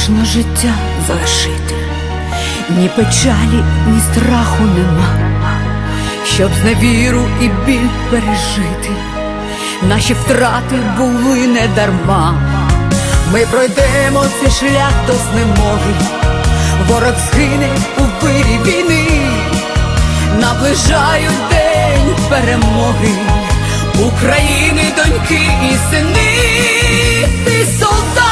Страшно життя залишити, ні печалі, ні страху нема, щоб зневіру і біль пережити, наші втрати були не дарма. Ми пройдемо цей шлях до знемоги, ворог згине у вирі війни, наближають день перемоги, України, доньки і сини, ти солдат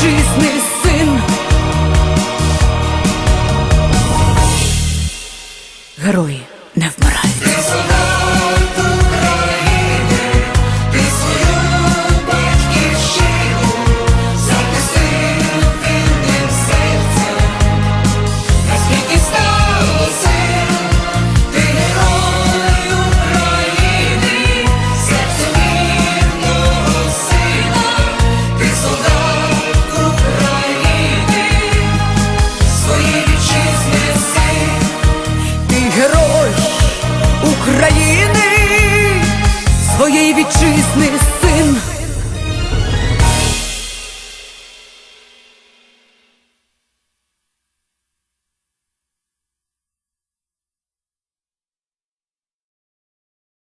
своєї вітчизни син. Герої не вмирають. Син.